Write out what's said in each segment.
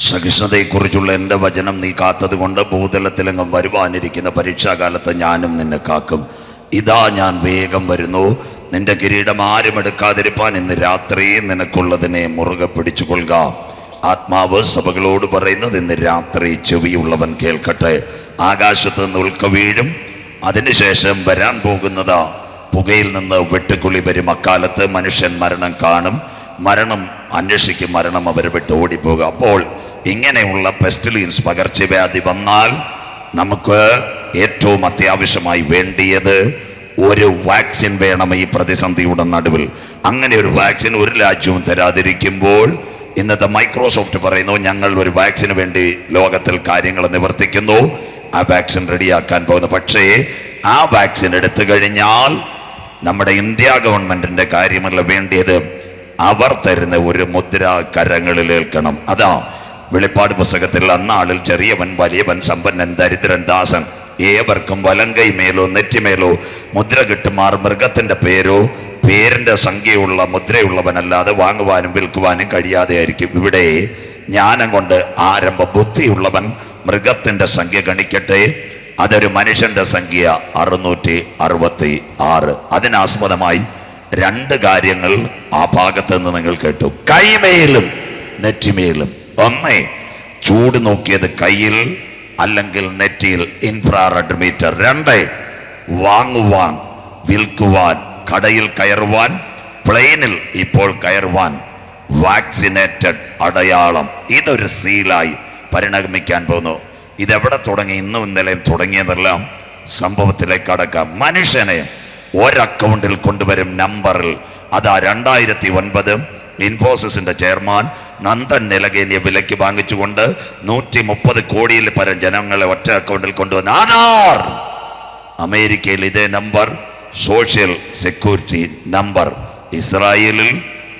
സഹിഷ്ണുതയെക്കുറിച്ചുള്ള എന്റെ വചനം നീ കാത്തത് കൊണ്ട് ഭൂതലത്തിലെങ്ങും വരുവാനിരിക്കുന്ന പരീക്ഷാകാലത്ത് ഞാനും നിന്നെ കാക്കും. ഇതാ ഞാൻ വേഗം വരുന്നു. നിന്റെ കിരീടം ആരും എടുക്കാതിരിപ്പാൻ ഇന്ന് രാത്രി നിനക്കുള്ളതിനെ മുറുകെ പിടിച്ചു കൊള്ളുക ആത്മാവ് സഭകളോട് പറയുന്നത് ഇന്ന് രാത്രി ചെവിയുള്ളവൻ കേൾക്കട്ടെ. ആകാശത്ത് നിന്ന് ഉൾക്ക വീഴും. അതിനുശേഷം വരാൻ പോകുന്നത്. പുകയിൽ നിന്ന് വെട്ടുക്കുളി വരും. അക്കാലത്ത് മനുഷ്യൻ മരണം കാണും. മരണം അന്വേഷിക്കും. മരണം അവരെ വിട്ട് ഓടിപ്പോകുക അപ്പോൾ ഇങ്ങനെയുള്ള പെസ്റ്റിലിയൻസ് പകർച്ചവ്യാധി വന്നാൽ നമുക്ക് ഏറ്റവും അത്യാവശ്യമായി വേണ്ടിയത് ഒരു വാക്സിൻ വേണം ഈ പ്രതിസന്ധിയുടെ നടുവിൽ. അങ്ങനെ ഒരു വാക്സിൻ ഒരു രാജ്യവും തരാതിരിക്കുമ്പോൾ ഇന്നത്തെ മൈക്രോസോഫ്റ്റ് പറയുന്നു ഞങ്ങൾ ഒരു വാക്സിന് വേണ്ടി ലോകത്തിൽ കാര്യങ്ങൾ നിവർത്തിക്കുന്നു. ആ വാക്സിൻ റെഡിയാക്കാൻ പോകുന്നു. പക്ഷേ ആ വാക്സിൻ എടുത്തു കഴിഞ്ഞാൽ നമ്മുടെ ഇന്ത്യ ഗവൺമെന്റിന്റെ കാര്യമല്ല വേണ്ടിയത് അവർ തരുന്ന ഒരു മുദ്ര കരങ്ങളിലേൽക്കണം. അതാ വെളിപ്പാട് പുസ്തകത്തിൽ അന്നാളിൽ ചെറിയവൻ വലിയവൻ സമ്പന്നൻ ദരിദ്രൻ ദാസൻ ഏവർക്കും വലങ്കൈ മേലോ നെറ്റിമേലോ മുദ്ര കിട്ടുമാർ മൃഗത്തിന്റെ പേരോ പേരിന്റെ സംഖ്യയുള്ള മുദ്രയുള്ളവനല്ലാതെ വാങ്ങുവാനും വിൽക്കുവാനും കഴിയാതെ ആയിരിക്കും. ഇവിടെ ജ്ഞാനം കൊണ്ട് ആരംഭ ബുദ്ധിയുള്ളവൻ മൃഗത്തിന്റെ സംഖ്യ ഗണിക്കട്ടെ. അതൊരു മനുഷ്യന്റെ സംഖ്യ അറുന്നൂറ്റി അറുപത്തി ആറ്. അതിനാസ്പദമായി രണ്ട് കാര്യങ്ങൾ ആ ഭാഗത്ത് നിന്ന് നിങ്ങൾ കേട്ടു. കൈമേലും നെറ്റിമേലും ഒന്നേ ചൂട് നോക്കിയത് കയ്യിൽ അല്ലെങ്കിൽ നെറ്റിയിൽ ഇൻഫ്രാറെഡ് മീറ്റർ രണ്ട്. വാങ്ങുവാൻ വിൽക്കുവാൻ കടയിൽ കയറുവാൻ പ്ലെയിനിൽ ഇപ്പോൾ കയറുവാൻ വാക്സിനേറ്റഡ് അടയാളം. ഇതൊരു സീലായി പരിണമിക്കാൻ പോകുന്നു. ഇതെവിടെ തുടങ്ങി? ഇന്നും ഇന്നലെയും തുടങ്ങിയതെല്ലാം സംഭവത്തിലേക്ക് കടക്കാം. മനുഷ്യനെ ഒരക്കൗണ്ടിൽ കൊണ്ടുവരും നമ്പറിൽ അതാ രണ്ടായിരത്തി ഒൻപത് ഇൻഫോസിസിന്റെ ചെയർമാൻ നന്ദൻ നിലകേന്യ വിലയ്ക്ക് വാങ്ങിച്ചുകൊണ്ട് നൂറ്റി മുപ്പത് കോടിയിൽ പരം ജനങ്ങളെ ഒറ്റ അക്കൗണ്ടിൽ കൊണ്ടുവന്ന. ആധാർ! അമേരിക്കയിൽ ഇതേ നമ്പർ സോഷ്യൽ സെക്യൂരിറ്റി നമ്പർ ഇസ്രായേലിൽ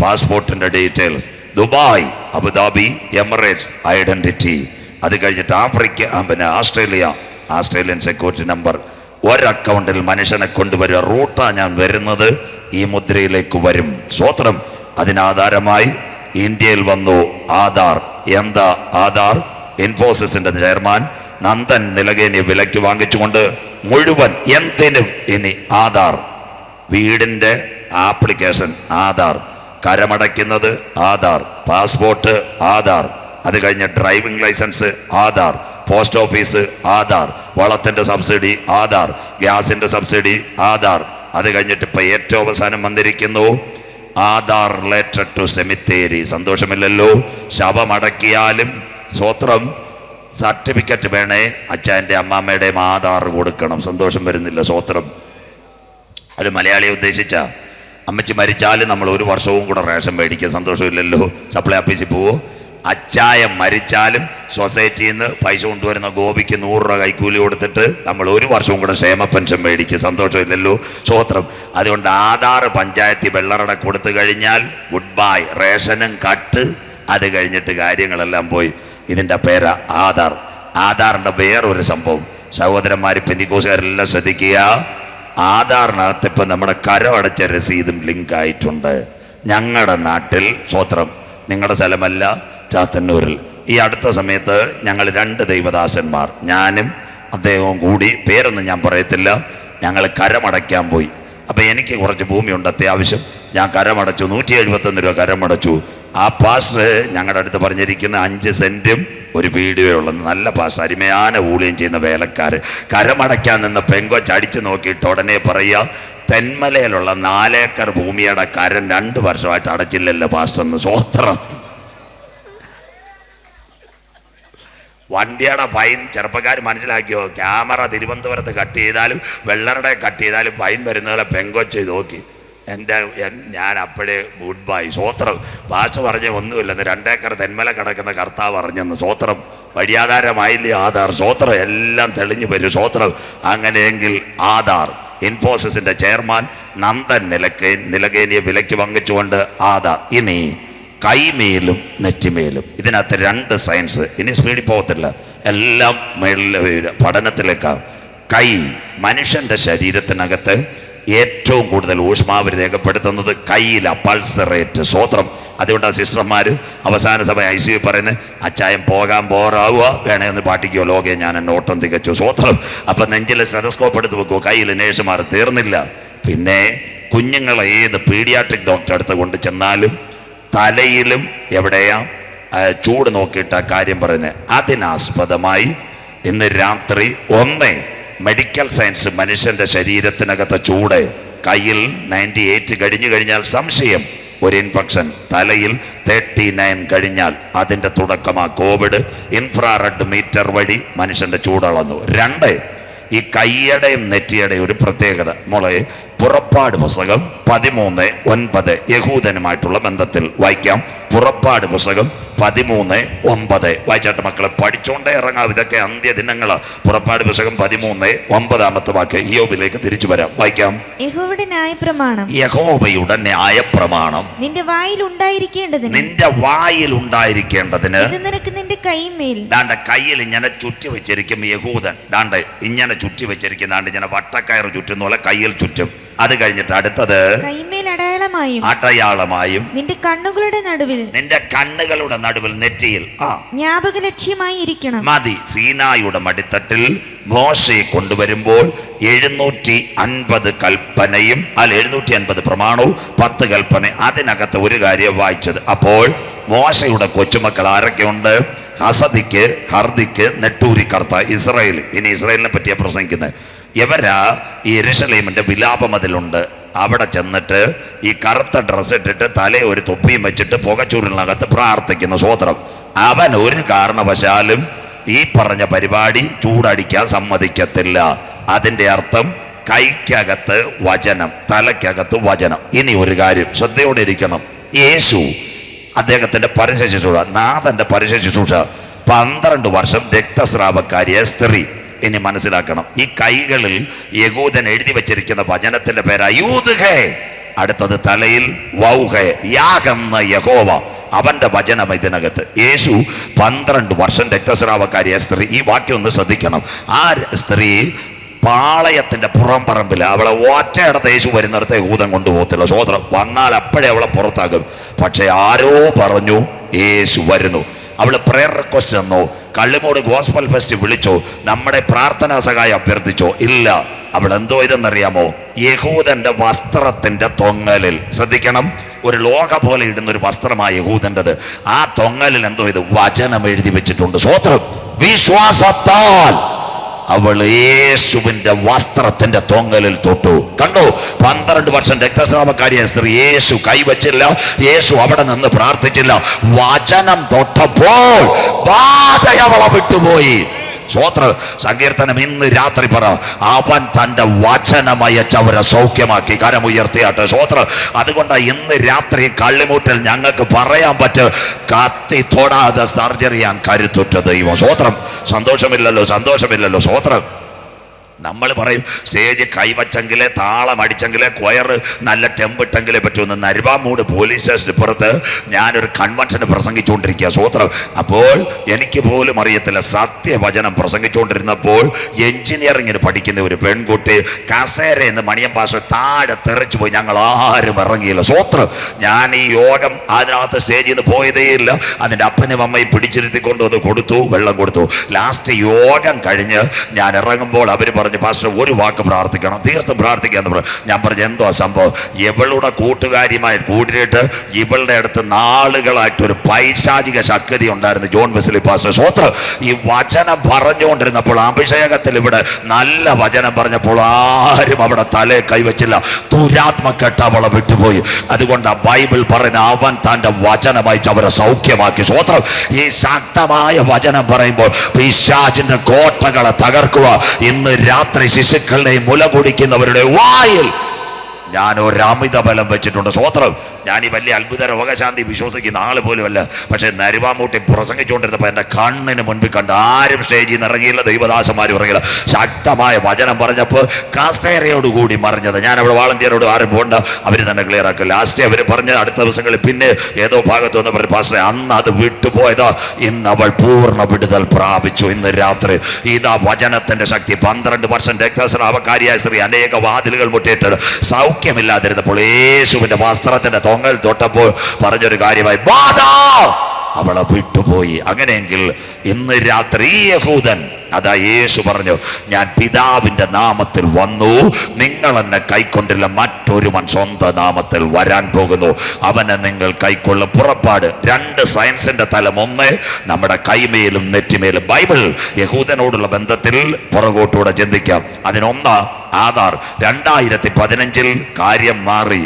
പാസ്പോർട്ടിന്റെ details Dubai Abu Dhabi Emirates identity അത് കഴിഞ്ഞിട്ട് ആഫ്രിക്ക പിന്നെ ആസ്ട്രേലിയ ആസ്ട്രേലിയൻ സെക്യൂരിറ്റി നമ്പർ. ഒരക്കൗണ്ടിൽ മനുഷ്യനെ കൊണ്ടുവരിക റൂട്ടാണ് ഞാൻ വരുന്നത് ഈ മുദ്രയിലേക്ക് വരും. സ്വോത്രം അതിനാധാരമായി ഇന്ത്യയിൽ വന്നു. ആധാർ. എന്താ ആധാർ? ഇൻഫോസിസിന്റെ ചെയർമാൻ നന്ദൻ നിലകേനി വിലയ്ക്ക് വാങ്ങിച്ചുകൊണ്ട് മുഴുവൻ എന്തിനും ഇനി ആധാർ. വീടിന്റെ ആപ്ലിക്കേഷൻ ആധാർ. കരമടയ്ക്കുന്നത് ആധാർ. പാസ്പോർട്ട് ആധാർ. അത് കഴിഞ്ഞ് driving licence Aadhaar. Post office Aadhaar. വളത്തിന്റെ subsidy Aadhaar. ഗ്യാസിന്റെ സബ്സിഡി ആധാർ. അത് കഴിഞ്ഞിട്ട് ഇപ്പൊ ഏറ്റവും അവസാനം വന്നിരിക്കുന്നു ആധാർ റിലേറ്റഡ് ടു സെമിത്തേരി സന്തോഷമില്ലല്ലോ. ശവമടക്കിയാലും സ്വത്രം സർട്ടിഫിക്കറ്റ് വേണേ അച്ഛന്റെ അമ്മാമ്മയുടെയും ആധാർ കൊടുക്കണം. സന്തോഷം വരുന്നില്ല സ്വത്രം. അത് മലയാളിയെ ഉദ്ദേശിച്ച അമ്മച്ചി മരിച്ചാലും നമ്മൾ ഒരു വർഷവും കൂടെ റേഷൻ മേടിക്കുക സന്തോഷമില്ലല്ലോ. സപ്ലൈ ഓഫീസിൽ പോവോ? അച്ചായം മരിച്ചാലും സൊസൈറ്റിയിൽ നിന്ന് പൈസ കൊണ്ടുവരുന്ന ഗോപിക്ക് നൂറ് രൂപ കൈക്കൂലി കൊടുത്തിട്ട് നമ്മൾ ഒരു വർഷവും കൂടെ ക്ഷേമ പെൻഷൻ മേടിക്കുക സന്തോഷമില്ലല്ലോ. സ്വോത്രം അതുകൊണ്ട് ആധാർ പഞ്ചായത്തിൽ വെള്ളറട കൊടുത്തു കഴിഞ്ഞാൽ ഗുഡ് ബൈ റേഷനും കട്ട്. അത് കഴിഞ്ഞിട്ട് കാര്യങ്ങളെല്ലാം പോയി. ഇതിന്റെ പേര് ആധാർ. ആധാറിന്റെ വേറൊരു സംഭവം. സഹോദരന്മാർ പെന്തിക്കോസുകാരെല്ലാം ശ്രദ്ധിക്കുക. ആധാറിനകത്ത് ഇപ്പം നമ്മുടെ കരമടച്ച രസീതും ലിങ്ക് ആയിട്ടുണ്ട് ഞങ്ങളുടെ നാട്ടിൽ സ്വത്രം നിങ്ങളുടെ സ്ഥലമല്ല ചാത്തന്നൂരിൽ ഈ അടുത്ത സമയത്ത് ഞങ്ങൾ രണ്ട് ദൈവദാസന്മാർ ഞാനും അദ്ദേഹവും കൂടി പേരൊന്നും ഞാൻ പറയത്തില്ല ഞങ്ങൾ കരമടയ്ക്കാൻ പോയി. അപ്പം എനിക്ക് കുറച്ച് ഭൂമിയുണ്ട് അത്യാവശ്യം. ഞാൻ കരമടച്ചു നൂറ്റി എഴുപത്തൊന്ന് രൂപ കരമടച്ചു. ആ പാസ്റ്റർ ഞങ്ങളുടെ അടുത്ത് പറഞ്ഞിരിക്കുന്ന അഞ്ച് സെന്റും ഒരു വീഡിയോ ഉള്ളത് നല്ല പാസ്റ്റർ അരിമയാന ഊളിയും ചെയ്യുന്ന വേലക്കാർ കരമടയ്ക്കാൻ നിന്ന് പെങ്കൊച്ച് അടിച്ചു നോക്കിയിട്ട് ഉടനെ പറയുക തെന്മലയിലുള്ള നാലേക്കർ ഭൂമിയുടെ കരം രണ്ട് വർഷമായിട്ട് അടച്ചില്ലല്ലോ പാസ്റ്റർ എന്ന്. സ്വോത്രം വണ്ടിയുടെ ഫൈൻ ചെറുപ്പക്കാർ മനസ്സിലാക്കിയോ? ക്യാമറ തിരുവനന്തപുരത്ത് കട്ട് ചെയ്താലും വെള്ളറുടെ കട്ട് ചെയ്താലും ഫൈൻ വരുന്നതിലെ പെങ്കൊച്ച് നോക്കി. എന്റെ എൻ- ഞാൻ അപ്പോഴേ ഗുഡ് ബൈ. സ്വോത്രം ഭാഷ പറഞ്ഞ ഒന്നുമില്ലെന്ന് രണ്ടേക്കർ തെന്മല കിടക്കുന്ന കർത്താവ് പറഞ്ഞെന്ന് സ്വോത്രം വഴിയാധാരമായില്ലേ ആധാർ? സ്വോത്രം എല്ലാം തെളിഞ്ഞു വരും. സ്വോത്രം അങ്ങനെയെങ്കിൽ ആധാർ. ഇൻഫോസിസിന്റെ ചെയർമാൻ നന്ദൻ നിലക്കേ നിലകേനിയെ വിലയ്ക്ക് പങ്കിച്ചുകൊണ്ട് ആധാർ. ഇനി കൈമേലും നെറ്റിമേലും. ഇതിനകത്ത് രണ്ട് സയൻസ് ഇനി സ്പീഡിൽ പോകത്തില്ല. എല്ലാം മേളിൽ പഠനത്തിലേക്കാണ് കൈ മനുഷ്യന്റെ ശരീരത്തിനകത്ത് ഏറ്റവും കൂടുതൽ ഊഷ്മാവ് രേഖപ്പെടുത്തുന്നത് കയ്യില പൾസ് റേറ്റ് സ്വോത്രം അതുകൊണ്ടാണ് സിസ്റ്റർമാർ അവസാന സമയം ഐ സി പറയുന്നത് അച്ചായം പോകാൻ ബോറാവുക. വേണേ ഒന്ന് പാട്ടിക്കോ ലോകെ ഞാൻ എന്നെ ഓട്ടം തികച്ചു. സ്വോത്രം അപ്പം നെഞ്ചിൽ സ്റ്റെതസ്കോപ്പ് എടുത്ത് വെക്കുമോ കയ്യിൽ നേഴ്സുമാർ തീർന്നില്ല. പിന്നെ കുഞ്ഞുങ്ങളെ ഏത് പീഡിയാട്രിക് ഡോക്ടറെ അടുത്ത് കൊണ്ട് ചെന്നാലും തലയിലും എവിടെയാ ചൂട് നോക്കിയിട്ട് ആ കാര്യം പറയുന്നത് അതിനാസ്പദമായി ഇന്ന് രാത്രി ഒന്ന് മെഡിക്കൽ സയൻസ് മനുഷ്യന്റെ ശരീരത്തിനകത്തെ ചൂട് കയ്യിൽ നയന്റി എയ്റ്റ് കഴിഞ്ഞു കഴിഞ്ഞാൽ സംശയം. ഒരു ഇൻഫെക്ഷൻ തലയിൽ തേർട്ടി നയൻ കഴിഞ്ഞാൽ അതിന്റെ തുടക്കമാ കോവിഡ് ഇൻഫ്രാറെഡ് മീറ്റർ വഴി മനുഷ്യന്റെ ചൂടളന്നു രണ്ട് ഈ കയ്യടയും നെറ്റിയടയും ഒരു പ്രത്യേകത. മോളെ പുറപ്പാട് പുസ്തകം പതിമൂന്ന് ഒൻപത് യഹൂദനുമായിട്ടുള്ള ബന്ധത്തിൽ വായിക്കാം. പുറപ്പാട് പുസ്തകം പതിമൂന്ന് ഒമ്പത്. വായിച്ചാട്ട് മക്കളെ പഠിച്ചോണ്ടേ ഇറങ്ങാം. ഇതൊക്കെ അന്ത്യദിനങ്ങളാ. പുറപ്പാട് പുസ്തകം പതിമൂന്ന് ഒമ്പതാമത്തെ വാക്ക് യോബിലേക്ക് തിരിച്ചു വരാം. വായിക്കാം. യഹോവയുടെ ന്യായപ്രമാണം. യഹോവയുടെ ന്യായപ്രമാണം. നിന്റെ വായിൽ ഉണ്ടായിരിക്കേണ്ടതിന്. നിന്റെ വായിൽ ഉണ്ടായിരിക്കേണ്ടതിന്. ഇത് നിനക്ക് നിന്റെ കൈമേൽ ദാണ്ട കയ്യിൽ ഇങ്ങനെ ചുറ്റി വെച്ചിരിക്കും യഹൂദൻ. ദാണ്ട ഇങ്ങനെ ചുറ്റി വെച്ചിരിക്കും. ദാണ്ട് ഇങ്ങനെ വട്ടക്കയർ ചുറ്റുന്ന പോലെ കയ്യിൽ ചുറ്റും. അത് കഴിഞ്ഞിട്ട് അടുത്തത് കൈമേൽ അടയാളമായും അടയാളമായും നിന്റെ കണ്ണുകളുടെ നടുവിൽ നിന്റെ കണ്ണുകളുടെ നടുവിൽ നെറ്റിയിൽ. ജ്ഞാപക ലക്ഷ്യമായി ഇരിക്കണം മതി. സീനായുടെ മടിത്തട്ടിൽ മോശയെ കൊണ്ടുവരുമ്പോൾ എഴുന്നൂറ്റി അൻപത് കൽപ്പനയും അല്ല എഴുന്നൂറ്റി അൻപത് പ്രമാണവും പത്ത് കൽപ്പന അതിനകത്ത് ഒരു കാര്യം വായിച്ചത്. അപ്പോൾ മോശയുടെ കൊച്ചുമക്കൾ ആരൊക്കെയുണ്ട്? ഹസദിക്ക് ഹർദിക്ക് നെട്ടൂരി കർത്ത ഇസ്രായേൽ. ഇനി ഇസ്രായേലിനെ പറ്റിയാണ് പ്രസംഗിക്കുന്നത്. ഇവരാ ഈ എരുഷലേമിന്റെ വിലാപമതിലുണ്ട്? അവിടെ ചെന്നിട്ട് ഈ കറുത്ത ഡ്രസ്സ് ഇട്ടിട്ട് തലേ ഒരു തൊപ്പിയും വെച്ചിട്ട് പുകച്ചൂരിനകത്ത് പ്രാർത്ഥിക്കുന്ന സ്വോത്രം അവൻ ഒരു കാരണവശാലും ഈ പറഞ്ഞ പരിപാടി ചൂടടിക്കാൻ സമ്മതിക്കത്തില്ല. അതിന്റെ അർത്ഥം കൈക്കകത്ത് വചനം തലയ്ക്കകത്ത് വചനം. ഇനി ഒരു കാര്യം ശ്രദ്ധയോടെ ഇരിക്കണം. യേശു അദ്ദേഹത്തിന്റെ പരസ്യ നാഥന്റെ പരസ്യ പന്ത്രണ്ട് വർഷം രക്തസ്രാവക്കാരിയായ സ്ത്രീ. ഇനി മനസ്സിലാക്കണം. ഈ കൈകളിൽ യകൂദൻ എഴുതി വെച്ചിരിക്കുന്ന വചനത്തിന്റെ പേര് അയൂതുഹേ അടുത്തത് തലയിൽ യഹോവ. അവന്റെ വചനം ഇതിനകത്ത്. യേശു പന്ത്രണ്ട് വർഷം രക്തസ്രാവക്കാരിയ സ്ത്രീ. ഈ വാക്യം ഒന്ന് ശ്രദ്ധിക്കണം. ആ സ്ത്രീ പാളയത്തിന്റെ പുറം പറമ്പിൽ അവളെ ഒറ്റയിടത്ത് യേശു വരുന്നിടത്ത് യഹൂദൻ കൊണ്ടുപോകത്തില്ല. സോദരം വന്നാൽ അപ്പോഴേ അവളെ പുറത്താക്കും പക്ഷെ ആരോ പറഞ്ഞു യേശു വരുന്നു. അവൾ പ്രയർ റിക്വസ്റ്റ് തന്നു കള്ളിമൂട് ഗോസ്ബൽ ഫെസ്റ്റ് വിളിച്ചോ നമ്മുടെ പ്രാർത്ഥനാ സഹായം അഭ്യർത്ഥിച്ചോ ഇല്ല. അവിടെ എന്തോ ഇതെന്നറിയാമോ? യഹൂദന്റെ വസ്ത്രത്തിന്റെ തൊങ്ങലിൽ. ശ്രദ്ധിക്കണം ഒരു ലോക പോലെ ഇടുന്ന ഒരു വസ്ത്രമായ യഹൂദന്റെത് ആ തൊങ്ങലിൽ എന്തോ ഇത് വചനം എഴുതി വെച്ചിട്ടുണ്ട്. സ്വോത്രം വിശ്വാസത്താൽ. അവൾ യേശുവിന്റെ വസ്ത്രത്തിന്റെ തൊങ്ങലിൽ തൊട്ടു. കണ്ടോ? പന്ത്രണ്ട് വർഷം രക്തസ്രാവക്കാരിയ സ്ത്രീ യേശു കൈവച്ചില്ല. യേശു അവിടെ നിന്ന് പ്രാർത്ഥിച്ചില്ല. വചനം തൊട്ടപ്പോൾ ബാധ അവളെ വിട്ടുപോയി. സ്വോത്ര സങ്കീർത്തനം ഇന്ന് രാത്രി പറ. അവൻ തന്റെ വചനമയച്ചവരെ സൗഖ്യമാക്കി കരമുയർത്തിയാട്ടെ. സ്വോത്ര അതുകൊണ്ട് ഇന്ന് രാത്രി കള്ളിമൂട്ടിൽ ഞങ്ങൾക്ക് പറയാൻ പറ്റും. കത്തി തൊടാതെ സർജറി ഞാൻ കരുത്തുറ്റ ദൈവം. സ്വോത്രം സന്തോഷമില്ലല്ലോ സന്തോഷമില്ലല്ലോ. സ്വോത്രം. നമ്മൾ പറയും സ്റ്റേജ് കൈവച്ചെങ്കിലേ താളം അടിച്ചെങ്കിലേ കൊയർ നല്ല ടെമ്പിട്ടെങ്കിലേ പറ്റുമെന്ന് നരുവാമൂട് പോലീസ് സ്റ്റേഷന് പുറത്ത് ഞാനൊരു കൺവെൻഷന് പ്രസംഗിച്ചുകൊണ്ടിരിക്കുക സൂത്രം അപ്പോൾ എനിക്ക് പോലും അറിയത്തില്ല സത്യവചനം പ്രസംഗിച്ചുകൊണ്ടിരുന്നപ്പോൾ എഞ്ചിനീയറിങ്ങിന് പഠിക്കുന്ന ഒരു പെൺകുട്ടി കസേര എന്ന് മണിയം പാഷ താഴെ തെറിച്ചു പോയി. ഞങ്ങൾ ആരും ഇറങ്ങിയില്ല. സൂത്രം ഞാൻ ഈ യോഗം അതിനകത്ത് സ്റ്റേജിൽ നിന്ന് പോയതേയില്ല അതിന്റെ അപ്പനും അമ്മയും പിടിച്ചിരുത്തി കൊണ്ടുവന്ന് കൊടുത്തു വെള്ളം കൊടുത്തു. ലാസ്റ്റ് യോഗം കഴിഞ്ഞ് ഞാൻ ഇറങ്ങുമ്പോൾ അവർ പറഞ്ഞു പാസ്റ്റർ ഒരു വാക്ക് പ്രാർത്ഥിക്കണം. തീർത്ത് പ്രാർത്ഥിക്കാന്ന് പറഞ്ഞു. ഞാൻ പറഞ്ഞു എന്തോ സംഭവം? ഇവളുടെ കൂട്ടുകാരിയുമായി കൂട്ടിയിട്ട് ഇവളുടെ അടുത്ത് നാളുകളായിട്ട് ഒരു പൈശാചിക ശക്തി ഉണ്ടായിരുന്നു. ജോൺ വെസ്ലി പാസ്റ്റർ സ്വത്രം. ഈ വചനം പറഞ്ഞുകൊണ്ടിരുന്നപ്പോൾ അഭിഷേകത്തിൽ ഇവിടെ നല്ല വചനം പറഞ്ഞപ്പോൾ ആരും അവിടെ തലേ കൈവച്ചില്ല. ദുരാത്മക്കെട്ട് അവളെ വിട്ടുപോയി. അതുകൊണ്ട് ആ ബൈബിൾ പറയുന്ന അവൻ തന്റെ വചനം അവരെ സൗഖ്യമാക്കി. സ്വത്രം. ഈ ശക്തമായ വചനം പറയുമ്പോൾ പിശാചിന്റെ കോട്ടകളെ തകർക്കുക. ഇന്ന് രാത്രി ശിശുക്കളുടെയും മുല കുടിക്കുന്നവരുടെ വായിൽ ഞാൻ ഒരു അമിത ബലം വെച്ചിട്ടുണ്ട്. സ്വോത്രം ഞാൻ ഈ വലിയ അത്ഭുത രോഗശാന്തി വിശ്വസിക്കുന്ന ആൾ പോലുമല്ല. പക്ഷെ നരുവാമൂട്ടി പ്രസംഗിച്ചുകൊണ്ടിരുന്നപ്പോൾ എന്റെ കണ്ണിന് മുൻപിൽ കണ്ട് ആരും സ്റ്റേജിൽ നിന്ന് ഇറങ്ങിയില്ല ദൈവദാസന്മാരും ഇറങ്ങിയില്ല ശക്തമായ വചനം പറഞ്ഞപ്പോൾ കസേരയോടുകൂടി മറിഞ്ഞത്. ഞാൻ അവിടെ വാളണ്ടിയറോട് ആരും പോകണ്ട അവർ തന്നെ ക്ലിയർ ആക്കും. ലാസ്റ്റ് അവർ പറഞ്ഞ അടുത്ത ദിവസങ്ങളിൽ പിന്നെ ഏതോ ഭാഗത്ത് വന്ന് പറഞ്ഞു പാസ്റ്ററെ അന്ന് അത് വിട്ടുപോയതാ. ഇന്ന് അവൾ പൂർണ വിടുതൽ പ്രാപിച്ചു. ഇന്ന് രാത്രി ഇതാ വചനത്തിന്റെ ശക്തി. പന്ത്രണ്ട് വർഷം രക്തസ്രാവക്കാരിയായ സ്ത്രീ അനേക വാതിലുകൾ മുട്ടിയിട്ട് സൗഖ്യമില്ലാതിരുന്നപ്പോൾ യേശുവിന്റെ വസ്ത്രത്തിന്റെ തൊങ്ങൽ തൊട്ടപ്പോൾ പറഞ്ഞൊരു കാര്യമായി ബാധ അവളെ വിട്ടുപോയി. അങ്ങനെയെങ്കിൽ ഇന്ന് രാത്രി യഹൂദൻ അതാ യേശു പറഞ്ഞു ഞാൻ പിതാവിന്റെ നാമത്തിൽ വന്നു. നിങ്ങൾ എന്നെ കൈക്കൊണ്ടില്ല മറ്റൊരുവൻ സ്വന്തം നാമത്തിൽ വരാൻ പോകുന്നു. അവനെ നിങ്ങൾ കൈക്കൊള്ള. പുറപ്പാട് രണ്ട് സയൻസിന്റെ തലം ഒന്ന് നമ്മുടെ കൈമേലും നെറ്റിമേലും. ബൈബിൾ യഹൂദനോടുള്ള ബന്ധത്തിൽ പുറകോട്ടൂടെ ചിന്തിക്കാം. അതിനൊന്നാ ആധാർ രണ്ടായിരത്തി പതിനഞ്ചിൽ കാര്യം മാറി.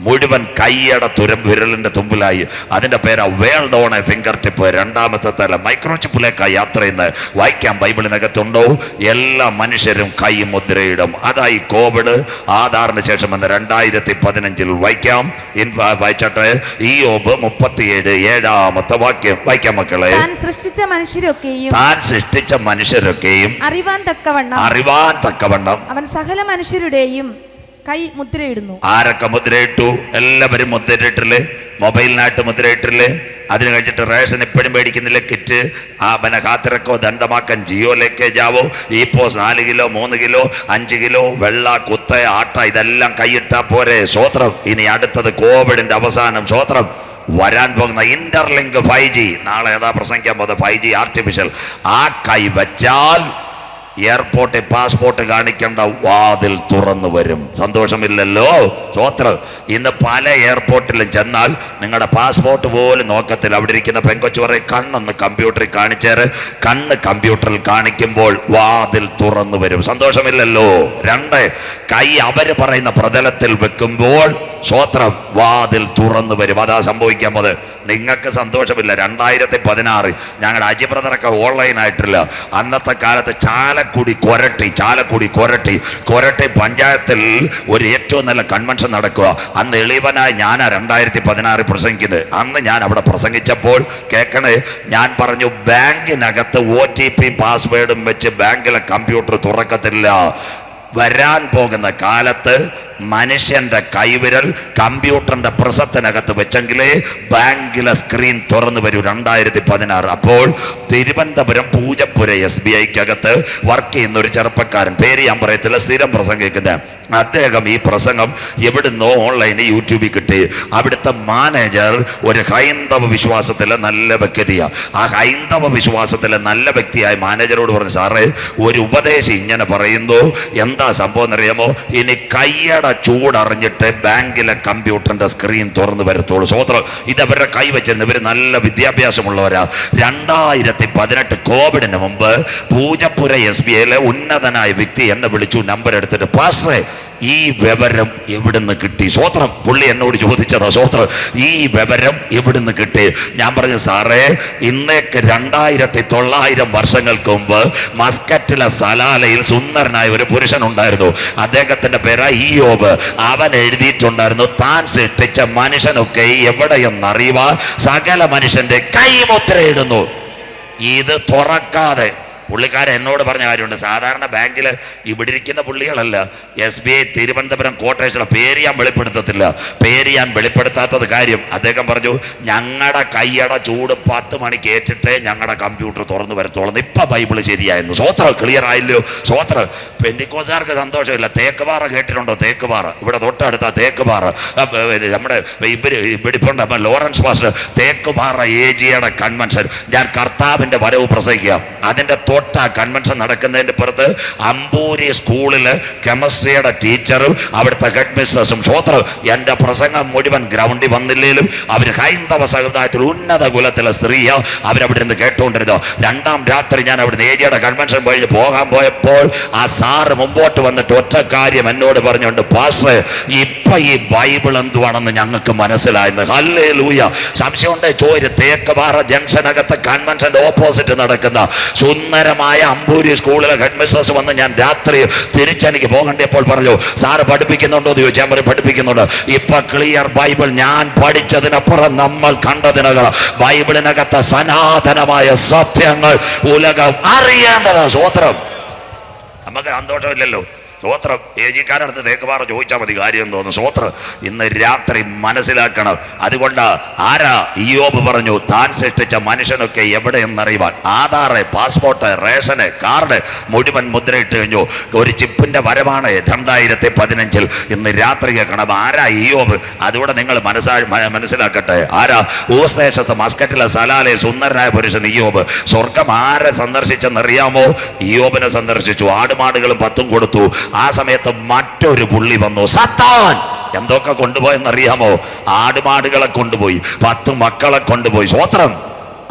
മുഴുവൻ കൈയട തുരം വിരലിന്റെ തുമ്പിലായി. അതിന്റെ പേരാ world on a finger tip. രണ്ടാമത്തെ തല മൈക്രോചിപ്പിലേക്ക് യാത്ര ചെയ്യുന്ന വായിക്കാൻ ബൈബിളിനകത്തുണ്ടോ? എല്ലാ മനുഷ്യരും കൈ മുദ്രയിടും. അതായി കോവിഡ് ആധാറിന് ശേഷം വന്ന രണ്ടായിരത്തി പതിനഞ്ചിൽ വായിക്കാം വായിച്ചട്ടെ. ഈ ഓബ് മുപ്പത്തിയേഴ് ഏഴാമത്തെ വാക്യം. വായിക്കാം മക്കളെ. സൃഷ്ടിച്ച മനുഷ്യരൊക്കെയും താൻ സൃഷ്ടിച്ച മനുഷ്യരൊക്കെയും അറിവാൻ തക്കവണ്ണം അറിവാൻ തക്കവണ്ണം അവൻ സകല മനുഷ്യരുടെയും കൈ മുദ്രയിടുന്നു. ആരൊക്കെ മുദ്രയിട്ടു? എല്ലാവരും മുദ്രയിട്ടില്ലേ മൊബൈലിനായിട്ട് മുദ്രയിട്ടില്ലേ? അതിന് കഴിഞ്ഞിട്ട് റേഷൻ എപ്പോഴും മേടിക്കുന്നില്ല കിറ്റ്? ആ പിന്നെ കാത്തിരക്കോ ദണ്ഡമാക്കാൻ ജിയോ ലേക്കേജ് ആവോ ഈ പോസ് നാല് കിലോ മൂന്ന് കിലോ അഞ്ച് കിലോ വെള്ള കുത്ത ആട്ട ഇതെല്ലാം കൈയിട്ടാ പോരെ. സ്വോത്രം ഇനി അടുത്തത് കോവിഡിന്റെ അവസാനം സ്വോത്രം വരാൻ പോകുന്ന ഇന്റർലിങ്ക് ഫൈവ് ജി നാളെ ഏതാ പ്രസംഗിക്കാൻ പോകുന്നത്? ഫൈവ് ജി ആർട്ടിഫിഷ്യൽ ആ കൈ വച്ചാൽ എയർപോർട്ടിൽ പാസ്പോർട്ട് കാണിക്കേണ്ട വാതിൽ തുറന്നു വരും. സന്തോഷമില്ലല്ലോ? സ്വോത്രം ഇന്ന് പല എയർപോർട്ടിലും ചെന്നാൽ നിങ്ങളുടെ പാസ്പോർട്ട് പോലും നോക്കത്തിൽ അവിടെ ഇരിക്കുന്ന പെങ്കൊച്ചു പറയും കണ്ണൊന്ന് കമ്പ്യൂട്ടറിൽ കാണിച്ചേര്. കണ്ണ് കമ്പ്യൂട്ടറിൽ കാണിക്കുമ്പോൾ വാതിൽ തുറന്നു വരും. സന്തോഷമില്ലല്ലോ? രണ്ട് കൈ അവർ പറയുന്ന പ്രതലത്തിൽ വെക്കുമ്പോൾ സ്വോത്രം വാതിൽ തുറന്നു വരും. അതാ സംഭവിക്കാൻ പോകുന്നത്. നിങ്ങൾക്ക് സന്തോഷമില്ല. രണ്ടായിരത്തി പതിനാറ് ഞങ്ങളുടെ അജിബ്രദറൊക്കെ ഓൺലൈൻ ആയിട്ടില്ല അന്നത്തെ കാലത്ത് ചാലക്കുടി കൊരട്ടി ചാലക്കുടി കൊരട്ടി. കൊരട്ടി പഞ്ചായത്തിൽ ഒരു ഏറ്റവും നല്ല കൺവെൻഷൻ നടക്കുക. അന്ന് എളിവനായി ഞാനാ രണ്ടായിരത്തി പതിനാറിൽ പ്രസംഗിക്കുന്നത്. അന്ന് ഞാൻ അവിടെ പ്രസംഗിച്ചപ്പോൾ കേൾക്കണേ ഞാൻ പറഞ്ഞു ബാങ്കിനകത്ത് ഒ ടി പി പാസ്വേഡും വെച്ച് ബാങ്കിലെ കമ്പ്യൂട്ടർ തുറക്കത്തില്ല. വരാൻ പോകുന്ന കാലത്ത് മനുഷ്യന്റെ കൈവിരൽ കമ്പ്യൂട്ടറിന്റെ പ്രസത്തിനകത്ത് വെച്ചെങ്കിലേ ബാങ്കിലെ സ്ക്രീൻ തുറന്നു വരൂ രണ്ടായിരത്തി പതിനാറ് അപ്പോൾ തിരുവനന്തപുരം പൂജപ്പുര എസ് ബി ഐക്കകത്ത് വർക്ക് ചെയ്യുന്ന ഒരു ചെറുപ്പക്കാരൻ പേര് ഞാൻ പറയത്തില്ല സ്ഥിരം പ്രസംഗിക്കുന്ന. അദ്ദേഹം ഈ പ്രസംഗം എവിടുന്നോ ഓൺലൈനിൽ യൂട്യൂബിൽ കിട്ടി. അവിടുത്തെ മാനേജർ ഒരു ഹൈന്ദവ വിശ്വാസത്തിലെ നല്ല വ്യക്തിയാണ് ആ ഹൈന്ദവ വിശ്വാസത്തിലെ നല്ല വ്യക്തിയായ മാനേജറോട് പറഞ്ഞു സാറേ ഒരു ഉപദേശം ഇങ്ങനെ പറയുന്നു. എന്താ സംഭവം എന്നറിയാമോ? ഇനി കയ്യട ചൂടറിഞ്ഞിട്ട് ബാങ്കിലെ കമ്പ്യൂട്ടറിന്റെ സ്ക്രീൻ തുറന്ന് വരത്തുള്ളൂ സ്വതന്ത്രം ഇതവരുടെ അവരുടെ കൈ വെച്ചിരുന്നു ഇവർ നല്ല വിദ്യാഭ്യാസമുള്ളവരാ. രണ്ടായിരത്തി പതിനെട്ട് കോവിഡിന് മുമ്പ് പൂജപ്പുര എസ് ബി ഐയിലെ ഉന്നതനായ വ്യക്തി എന്നെ വിളിച്ചു നമ്പർ എടുത്തിട്ട് പാസ്റ്ററെ ഈ വിവരം എവിടുന്ന് കിട്ടി? സ്വോത്രം പുള്ളി എന്നോട് ചോദിച്ചതാ സ്വോത്രം ഈ വിവരം എവിടുന്ന് കിട്ടി? ഞാൻ പറഞ്ഞു സാറേ ഇന്നേക്ക് രണ്ടായിരത്തി തൊള്ളായിരം വർഷങ്ങൾക്ക് മുമ്പ് മസ്കറ്റിലെ സലാലയിൽ സുന്ദരനായ ഒരു പുരുഷൻ ഉണ്ടായിരുന്നു. അദ്ദേഹത്തിന്റെ പേരാ ഈയോബ്. അവൻ എഴുതിയിട്ടുണ്ടായിരുന്നു താൻ സൃഷ്ടിച്ച മനുഷ്യനൊക്കെ എവിടെയെന്നറിയുവാൻ സകല മനുഷ്യന്റെ കൈമുദ്രയിടുന്നു ഇത് തുറക്കാതെ പുള്ളിക്കാരൻ എന്നോട് പറഞ്ഞ കാര്യമുണ്ട്. സാധാരണ ബാങ്കിൽ ഇവിടെ ഇരിക്കുന്ന പുള്ളികളല്ല. എസ് ബി ഐ തിരുവനന്തപുരം കോട്ടേഴ്സിലെ പേര് ഞാൻ വെളിപ്പെടുത്തത്തില്ല. പേര് ഞാൻ വെളിപ്പെടുത്താത്തത് കാര്യം അദ്ദേഹം പറഞ്ഞു ഞങ്ങളുടെ കൈയട ചൂട് പത്ത് മണിക്ക് ഏറ്റിട്ടേ ഞങ്ങളുടെ കമ്പ്യൂട്ടർ തുറന്നു വരത്തോളം ഇപ്പം ബൈബിൾ ശരിയായിരുന്നു സ്വോത്രം ക്ലിയർ ആയില്ലോ സ്വോത്രം. പെന്തിക്കോസാർക്ക് സന്തോഷമില്ല. തേക്കുപാറ കേട്ടിട്ടുണ്ടോ? തേക്കുപാറ. ഇവിടെ തൊട്ടടുത്ത തേക്കുപാറ. നമ്മുടെ ഇവർ ഇവിടെ ഇപ്പം ലോറൻസ് പാസ്റ്റർ. തേക്കുപാറ എ ജിയുടെ കൺവെൻഷൻ. ഞാൻ കർത്താവിന്റെ വരവ് പ്രസംഗിക്കാം. അതിന്റെ തൊട്ട കൺവെൻഷൻ നടക്കുന്നതിന്റെ പുറത്ത് അമ്പൂരി സ്കൂളിൽ കെമിസ്ട്രിയുടെ ടീച്ചറും അവിടുത്തെ ഹെഡ് മിസ്ട്രസും ശ്രോത്രവും എന്റെ പ്രസംഗം മുഴുവൻ ഗ്രൗണ്ടിൽ വന്നില്ലെങ്കിലും അവർ ഹൈന്ദവ സമുദായത്തിൽ ഉന്നത കുലത്തിലെ സ്ത്രീയോ അവരവിടെ നിന്ന് കേട്ടുകൊണ്ടിരുന്നോ രണ്ടാം രാത്രി ഞാൻ അവിടെ ഏരിയയുടെ കൺവെൻഷൻ കഴിഞ്ഞ് പോകാൻ പോയപ്പോൾ ആ സാറ് മുമ്പോട്ട് വന്നിട്ട് ഒറ്റ കാര്യം എന്നോട് പറഞ്ഞുകൊണ്ട് പാസ്റ്റർ ഇപ്പം ഈ ബൈബിൾ എന്തുവാണെന്ന് ഞങ്ങൾക്ക് മനസ്സിലായിരുന്നു ഹല്ലേ ലൂയ സംശയമുണ്ട് ചോര് തേക്കപാറ ജംഗ്ഷനകത്ത് കൺവെൻഷന്റെ ഓപ്പോസിറ്റ് നടക്കുന്ന സുന്ദരമായ അമ്പൂരി സ്കൂളിലെ ഹെഡ് മിസ്ട്രസ് വന്ന് ഞാൻ രാത്രി തിരിച്ചെനിക്ക് പോകണ്ടപ്പോൾ പറഞ്ഞു സാറ് പഠിപ്പിക്കുന്നുണ്ടോ? എന്ന് ചോദിച്ചാൽ പറയും പഠിപ്പിക്കുന്നുണ്ട്. ഇപ്പൊ ക്ലിയർ ബൈബിൾ ഞാൻ പഠിച്ചതിനപ്പുറം നമ്മൾ കണ്ടതിനകം ബൈബിളിനകത്തെ സനാതനമായ സത്യങ്ങൾ ഉലകം അറിയേണ്ടതാണ്. സ്വോത്രം നമുക്ക് സന്തോഷമില്ലല്ലോ. സ്വോത്രം ഏജിക്കാരടുത്ത് തേക്കുപാറ ചോദിച്ചാൽ മതി കാര്യം തോന്നുന്നു. സ്തോത്രം ഇന്ന് രാത്രി മനസ്സിലാക്കണം. അതുകൊണ്ട് ആരാ ഇയോബ് പറഞ്ഞു താൻ സൃഷ്ടിച്ച മനുഷ്യനൊക്കെ എവിടെയെന്നറിയുവാൻ. ആധാറ് പാസ്പോർട്ട് റേഷന് കാർഡ് മുഴുവൻ മുദ്രയിട്ട് കഴിഞ്ഞു. ഒരു ചിപ്പിന്റെ വരവാണ് രണ്ടായിരത്തി പതിനഞ്ചിൽ ഇന്ന് രാത്രി കേൾക്കണം. ആരാ ഇയോബ് അതുകൂടെ നിങ്ങൾ മനസ്സാ മനസ്സിലാക്കട്ടെ. ആരാ? ഊസ്ദേശത്ത് മസ്കറ്റിലെ സലാലെ സുന്ദരനായ പുരുഷൻ ഇയോബ് സ്വർഗം ആരെ സന്ദർശിച്ചെന്നറിയാമോ? ഇയോബിനെ സന്ദർശിച്ചു. ആടുമാടുകളും പത്തും കൊടുത്തു. ആ സമയത്ത് മറ്റൊരു പുള്ളി വന്നു സത്താൻ! എന്തൊക്കെ കൊണ്ടുപോയെന്നറിയാമോ? ആടുമാടുകളെ കൊണ്ടുപോയി പത്ത് മക്കളെ കൊണ്ടുപോയി. സ്വോത്രം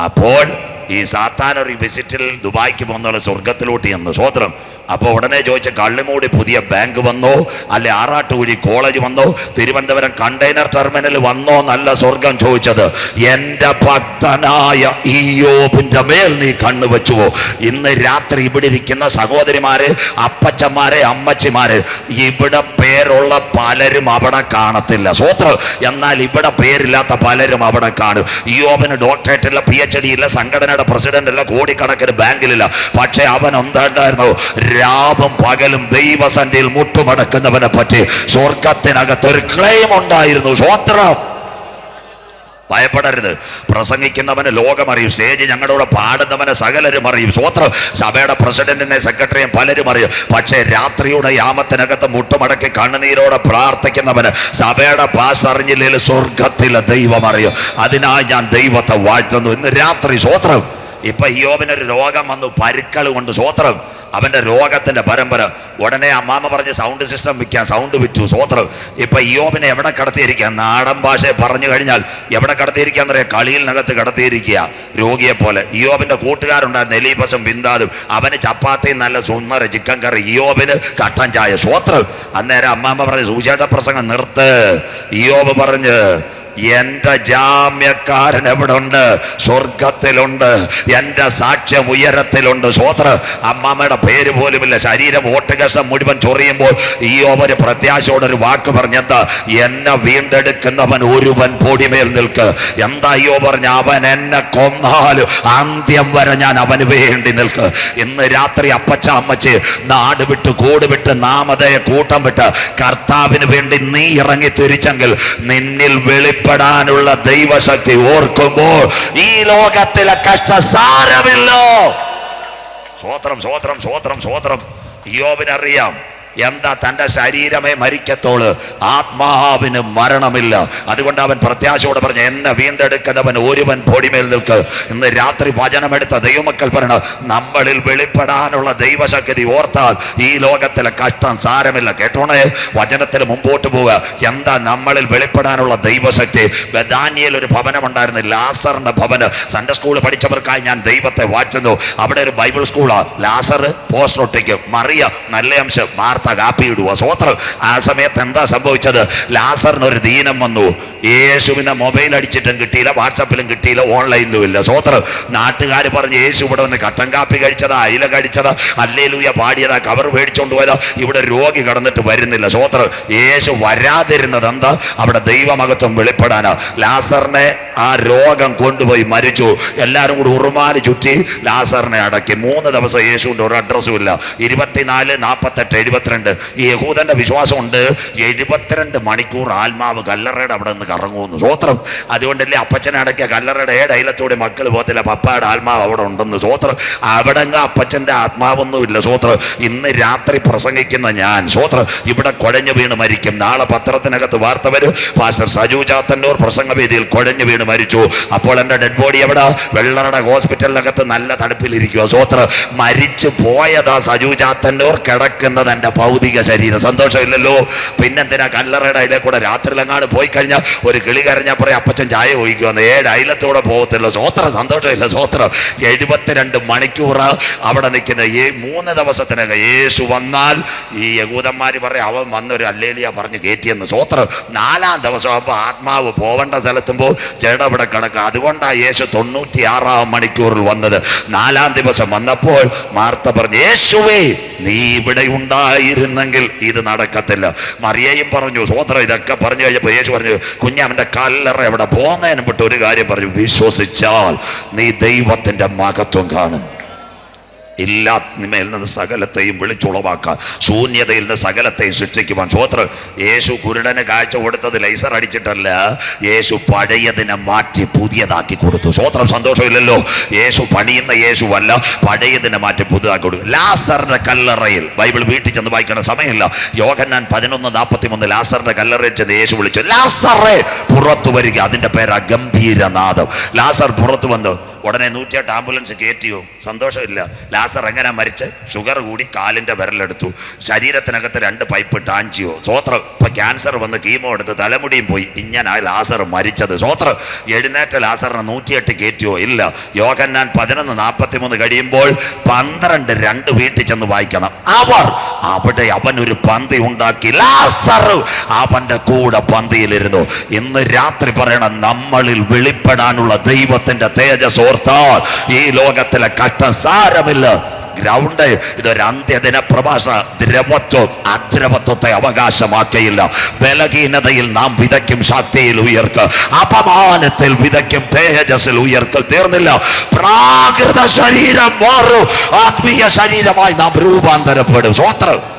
അപ്പോൾ ഈ സാത്താൻ ഒരു വിസിറ്റിൽ ദുബായ്ക്ക് പോകുന്ന സ്വർഗത്തിലോട്ട് എന്ന് സ്വോത്രം അപ്പോൾ ഉടനെ ചോദിച്ച കള്ളിമൂടി പുതിയ ബാങ്ക് വന്നോ. അല്ലെ ആറാട്ടുകുഴി കോളേജ് വന്നോ. തിരുവനന്തപുരം കണ്ടെയ്നർ ടെർമിനൽ വന്നോ നല്ല സ്വർഗം ചോദിച്ചത്. എന്റെ ഭക്തനായ ഈയോബിന്റെ മേൽ നീ കണ്ണു വെച്ചുവോ? ഇന്ന് രാത്രി ഇവിടെ ഇരിക്കുന്ന സഹോദരിമാര് അപ്പച്ചന്മാരെ അമ്മച്ചിമാര് ഇവിടെ പേരുള്ള പലരും അവിടെ കാണത്തില്ല. സ്വോത്രം എന്നാൽ ഇവിടെ പേരില്ലാത്ത പലരും അവിടെ കാണും. ഇയോബിന് ഡോക്ടറേറ്റ് ഇല്ല പി എച്ച് ഡി ഇല്ല സംഘടനയുടെ പ്രസിഡന്റ് ഇല്ല കോടിക്കണക്കിന് ബാങ്കിലില്ല. പക്ഷെ അവൻ എന്താണ്ടായിരുന്നു? രാവും പകലും ദൈവസന്ധിയിൽ മുട്ടുമടക്കുന്നവനെ പറ്റി സ്വർഗത്തിനകത്ത് ഒരു ക്ലെയിം ഉണ്ടായിരുന്നു. സ്വോത്രം ഭയപ്പെടരുത്. പ്രസംഗിക്കുന്നവന് ലോകമറിയും സ്റ്റേജ് ഞങ്ങളുടെ പാടുന്നവനെ സകലരും അറിയും. സ്വോത്രം സഭയുടെ പ്രസിഡന്റിനെ സെക്രട്ടറിയും പലരും അറിയും. പക്ഷേ രാത്രിയുടെ യാമത്തിനകത്ത് മുട്ടുമടക്കി കണ്ണുനീരോടെ പ്രാർത്ഥിക്കുന്നവന് സഭയുടെ പാസ് അറിഞ്ഞില്ലെങ്കിൽ സ്വർഗത്തിലെ ദൈവം അറിയും. അതിനായി ഞാൻ ദൈവത്തെ വാഴ്ത്തുന്നു. ഇന്ന് രാത്രി സ്വോത്രം ഇപ്പൊ യോബിനൊരു രോഗം വന്നു. പരുക്കൾ കൊണ്ട് സ്വോത്രം അവന്റെ രോഗത്തിന്റെ പരമ്പര. ഉടനെ അമ്മാമ്മ പറഞ്ഞ് സൗണ്ട് സിസ്റ്റം വിൽക്കാൻ സൗണ്ട് വിറ്റു. സ്വോത്രം ഇപ്പം ഇയോബിനെ എവിടെ കടത്തിയിരിക്കുക? നാടൻ ഭാഷ പറഞ്ഞു കഴിഞ്ഞാൽ എവിടെ കടത്തിയിരിക്കുക പറയാം കളിയിലിനകത്ത് കടത്തിയിരിക്കുക. രോഗിയെ പോലെ ഇയോബിന്റെ കൂട്ടുകാരുണ്ടായിരുന്നു എലീപസും ബിന്ദാദും. അവന് ചപ്പാത്തിയും നല്ല സുന്ദര ചിക്കൻ കറി. ഇയോബിന് കട്ടൻ ചായ. സ്വോത്രം അന്നേരം അമ്മാമ്മ പറഞ്ഞ് സൂചേട്ട പ്രസംഗം നിർത്ത്. ഇയോബ് പറഞ്ഞ് എന്റെ ജാമ്യക്കാരൻ എവിടെ ഉണ്ട് സ്വർഗത്തിലുണ്ട്. എന്റെ സാക്ഷ്യം ഉയരത്തിലുണ്ട്. സോത്ര അമ്മാമ്മയുടെ പേര് പോലുമില്ല. ശരീരം ഓട്ടുകഷം മുഴുവൻ ചൊറിയുമ്പോൾ ഈ ഒരു പ്രത്യാശയോടെ ഒരു വാക്ക് പറഞ്ഞെന്താ? എന്നെ വീണ്ടെടുക്കുന്നവൻ ഒരുവൻ പൊടിമേൽ നിൽക്ക്. എന്താ അയ്യോ പറഞ്ഞ? അവൻ എന്നെ കൊന്നാലും അന്ത്യം വരെ ഞാൻ അവന് വേണ്ടി നിൽക്ക്. ഇന്ന് രാത്രി അപ്പച്ച അമ്മച്ച് നാട് വിട്ട് കൂട് വിട്ട് നാമതയെ കൂട്ടം വിട്ട് കർത്താവിന് വേണ്ടി നീ ഇറങ്ങി തിരിച്ചെങ്കിൽ നിന്നിൽ വെളിപ്പെടാനുള്ള ദൈവശക്തി ഓർക്കുമ്പോൾ ഈ ലോകത്തിലെ കഷ്ടസാരമില്ലോ. സ്വോത്രം സ്വോത്രം സ്വോത്രം സ്വോത്രം യോബിനറിയാം എന്താ തന്റെ ശരീരമേ മരിക്കത്തോൾ? ആത്മാവിന് മരണമില്ല. അതുകൊണ്ട് അവൻ പ്രത്യാശയോടെ പറഞ്ഞു എന്നെ വീണ്ടെടുക്കുന്നവൻ ഒരുവൻ പൊടിമേൽ നിൽക്ക്. ഇന്ന് രാത്രി വചനമെടുത്ത ദൈവമക്കൾ പറയണം നമ്മളിൽ വെളിപ്പെടാനുള്ള ദൈവശക്തി ഓർത്താൽ ഈ ലോകത്തിലെ കഷ്ടം സാരമില്ല. കേട്ടോണേ? വചനത്തിൽ മുമ്പോട്ട് പോവുക. എന്താ നമ്മളിൽ വെളിപ്പെടാനുള്ള ദൈവശക്തി? ബദാനിയയിൽ ഒരു ഭവനമുണ്ടായിരുന്നു ലാസറിന്റെ ഭവന്. സൺഡേ സ്കൂൾ പഠിച്ചവർക്കായി ഞാൻ ദൈവത്തെ വാഴ്ത്തുന്നു. അവിടെ ഒരു ബൈബിൾ സ്കൂളാണ് ലാസർ പോസ്റ്റ് ഒട്ടിക്കും. മറിയ നല്ല അംശം. മാർത്ത കാപ്പി ഇടുക സ്വോത്രം ആ സമയത്ത് എന്താ സംഭവിച്ചത്? ലാസറിന് ഒരു ദീനം വന്നു. യേശുവിനെ മൊബൈൽ അടിച്ചിട്ടും കിട്ടിയില്ല വാട്സപ്പിലും കിട്ടിയില്ല ഓൺലൈനിലും ഇല്ല. സ്വോത്രം നാട്ടുകാർ പറഞ്ഞ് യേശു ഇവിടെ വന്ന് കട്ടൻ കാപ്പി കഴിച്ചതാ അയില കഴിച്ചതാ അല്ലേലൂയ പാടിയതാ കവർ മേടിച്ചോണ്ട് പോയതാ ഇവിടെ രോഗി കടന്നിട്ട് വരുന്നില്ല. സ്വോത്രം യേശു വരാതിരുന്നത് എന്താ? അവിടെ ദൈവമകത്വം വെളിപ്പെടാനാ. ലാസറിനെ ആ രോഗം കൊണ്ടുപോയി മരിച്ചു. എല്ലാവരും കൂടി ഉറുമാൽ ചുറ്റി ലാസറിനെ അടക്കി. മൂന്ന് ദിവസം യേശുവിന്റെ ഒരു അഡ്രസ്സും ഇല്ല. ഇരുപത്തിനാല് നാൽപ്പത്തെട്ട് എഴുപത്തിരണ്ട് ഈ യഹൂദന്റെ വിശ്വാസമുണ്ട്. എഴുപത്തിരണ്ട് മണിക്കൂർ ആത്മാവ് കല്ലറയുടെ അവിടെ നിന്ന് കറങ്ങുമെന്ന്. സ്വോത്രം അതുകൊണ്ടല്ലേ അപ്പച്ചനെ അടക്കിയ കല്ലറയുടെ ഏഴ് അയലത്തൂടെ മക്കൾ പോകത്തില്ല. പപ്പയുടെ ആത്മാവ് അവിടെ ഉണ്ടെന്ന്. സ്വോത്രം അവിടെ അപ്പച്ചന്റെ ആത്മാവൊന്നുമില്ല. സ്വോത്രം ഇന്ന് രാത്രി പ്രസംഗിക്കുന്ന ഞാൻ. സ്വോത്രം ഇവിടെ കുഴഞ്ഞു വീണ് മരിക്കും. നാളെ പത്രത്തിനകത്ത് വാർത്ത വരും. പാസ്റ്റർ സജു ചാത്തന്നൂർ പ്രസംഗവേദിയിൽ കുഴഞ്ഞു വീണ് മരിച്ചു. അപ്പോൾ എന്റെ ഡെഡ് ബോഡി എവിടെ? വെള്ളറട ഹോസ്പിറ്റലിനകത്ത് നല്ല തണുപ്പിലിരിക്കുക സ്വോത്ര മരിച്ചു പോയതാ സജു ചാത്തന്നൂർ കിടക്കുന്നത് എന്റെ ഭൗതിക ശരീരം. സന്തോഷമില്ലല്ലോ. പിന്നെന്തിനാ കല്ലറയുടെ അതിലെ കൂടെ രാത്രിയിലെങ്ങാട് പോയി കഴിഞ്ഞാൽ ഒരു കിളി കരഞ്ഞാൽ പറയാം അപ്പച്ചൻ ചായ ഒഴിക്കുമെന്ന് ഏഴ് അയലത്തൂടെ പോകത്തില്ല. സ്വോത്രം സന്തോഷമില്ല സ്വോത്രം എഴുപത്തിരണ്ട് മണിക്കൂർ അവിടെ നിൽക്കുന്ന ഈ മൂന്ന് ദിവസത്തിനകം യേശു വന്നാൽ ഈ യകൂദന്മാർ പറയാം അവൻ വന്നൊരു അല്ലേലിയ പറഞ്ഞ് കയറ്റിയെന്ന് സ്വോത്രം നാലാം ദിവസം അപ്പോൾ ആത്മാവ് പോവേണ്ട സ്ഥലത്തുമ്പോൾ ചേടവിടെ കണക്ക് അതുകൊണ്ടാണ് യേശു തൊണ്ണൂറ്റി ആറാം മണിക്കൂറിൽ വന്നത്. നാലാം ദിവസം വന്നപ്പോൾ മാർത്ത പറഞ്ഞു യേശുവേ നീ ഇവിടെ ഉണ്ടായിരുന്നെങ്കിൽ ഇത് നടക്കത്തില്ല. മറിയയും പറഞ്ഞു സോദര ഇതൊക്കെ പറഞ്ഞു കഴിഞ്ഞപ്പോൾ യേശു പറഞ്ഞു കുഞ്ഞാമന്റെ കല്ലറ എവിടെ പോകുന്നതിന് പെട്ട് ഒരു കാര്യം പറഞ്ഞു വിശ്വസിച്ചാൽ നീ ദൈവത്തിന്റെ മഹത്വം കാണും. ഇല്ലായ്മയിൽ നിന്ന് സകലത്തെയും വിളിച്ചുളവാക്കാൻ ശൂന്യതയിൽ നിന്ന് സകലത്തെയും സൃഷ്ടിക്കുവാൻ സ്വോത്രം യേശു കുരുടന് കാഴ്ച കൊടുത്തത് ലൈസർ അടിച്ചിട്ടല്ല. യേശു പഴയതിനെ മാറ്റി പുതിയതാക്കി കൊടുത്തു. സ്വോത്രം സന്തോഷമില്ലല്ലോ. യേശു പണിയുന്ന യേശുവല്ല പഴയതിനെ മാറ്റി പുതിയതാക്കി കൊടുത്തു. ലാസറിന്റെ കല്ലറയിൽ ബൈബിൾ വീട്ടിൽ ചെന്ന് വായിക്കണ സമയമില്ല. യോഹന്നാൻ പതിനൊന്ന് നാൽപ്പത്തി മൂന്ന് ലാസറിന്റെ കല്ലറയിൽ ചെന്ന് യേശു വിളിച്ചു. ലാസറേ പുറത്തു വരിക. അതിന്റെ പേര് ഗംഭീരനാദം ലാസർ പുറത്തു വന്നു ഉടനെ നൂറ്റിയെട്ട് ആംബുലൻസ് കയറ്റിയോ സന്തോഷമില്ല. ലാസർ എങ്ങനെ മരിച്ച്? ഷുഗർ കൂടി കാലിന്റെ വിരലെടുത്തു. ശരീരത്തിനകത്ത് രണ്ട് പൈപ്പ് ടാഞ്ചിയോ. സ്വോത്രം ഇപ്പം ക്യാൻസർ വന്ന് കീമോ എടുത്ത് തലമുടിയും പോയി. ഇങ്ങനെ ആ ലാസർ മരിച്ചത്. സ്വോത്രം എഴുന്നേറ്റ ലാസറിനെ നൂറ്റിയെട്ട് കയറ്റിയോ ഇല്ല. യോഗന്നാൻ പതിനൊന്ന് നാൽപ്പത്തി മൂന്ന് കഴിയുമ്പോൾ പന്ത്രണ്ട് രണ്ട് വീട്ടിൽ ചെന്ന് വായിക്കണം. അവർ അവിടെ അവൻ ഒരു പന്തി ഉണ്ടാക്കി. ലാസർ അവന്റെ കൂടെ പന്തിയിലിരുന്നു. ഇന്ന് രാത്രി പറയണം നമ്മളിൽ വെളിപ്പെടാനുള്ള ദൈവത്തിന്റെ തേജസ് ഓർത്താൽ ഈ ലോകത്തിലെ കഷ്ടം സാരമില്ല. ഗ്രൗണ്ട് ഇതൊരു അന്ത്യദിന പ്രഭാഷണ ദ്രവത്വം അദ്രവത്വത്തെ അവകാശമാക്കയില്ല. ബലഹീനതയിൽ നാം വിതയ്ക്കും ശക്തിയിൽ ഉയർക്ക് അപമാനത്തിൽ വിതയ്ക്കും തേജസ്സിൽ ഉയർക്കൽ തീർന്നില്ല. പ്രാകൃത ശരീരം മാറും. ആത്മീയ ശരീരമായി നാം രൂപാന്തരപ്പെടും. സ്വോത്രം